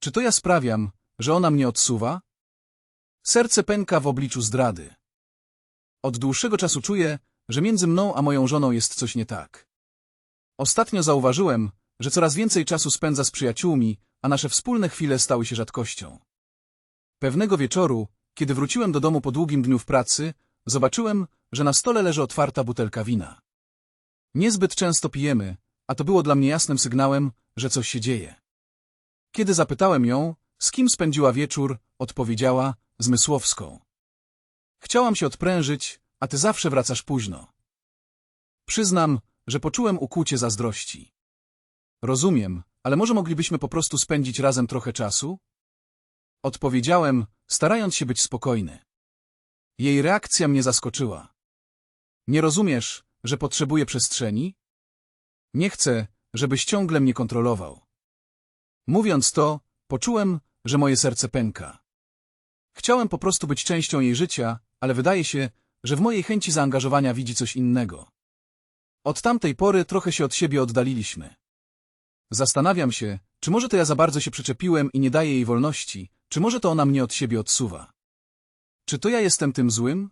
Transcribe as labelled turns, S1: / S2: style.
S1: Czy to ja sprawiam, że ona mnie odsuwa? Serce pęka w obliczu zdrady. Od dłuższego czasu czuję, że między mną a moją żoną jest coś nie tak. Ostatnio zauważyłem, że coraz więcej czasu spędza z przyjaciółmi, a nasze wspólne chwile stały się rzadkością. Pewnego wieczoru, kiedy wróciłem do domu po długim dniu w pracy, zobaczyłem, że na stole leży otwarta butelka wina. Niezbyt często pijemy, a to było dla mnie jasnym sygnałem, że coś się dzieje. Kiedy zapytałem ją, z kim spędziła wieczór, odpowiedziała, z Mysłowską. Chciałam się odprężyć, a ty zawsze wracasz późno. Przyznam, że poczułem ukłucie zazdrości. Rozumiem, ale może moglibyśmy po prostu spędzić razem trochę czasu? Odpowiedziałem, starając się być spokojny. Jej reakcja mnie zaskoczyła. Nie rozumiesz, że potrzebuję przestrzeni? Nie chcę, żebyś ciągle mnie kontrolował. Mówiąc to, poczułem, że moje serce pęka. Chciałem po prostu być częścią jej życia, ale wydaje się, że w mojej chęci zaangażowania widzi coś innego. Od tamtej pory trochę się od siebie oddaliliśmy. Zastanawiam się, czy może to ja za bardzo się przyczepiłem i nie daję jej wolności, czy może to ona mnie od siebie odsuwa. Czy to ja jestem tym złym?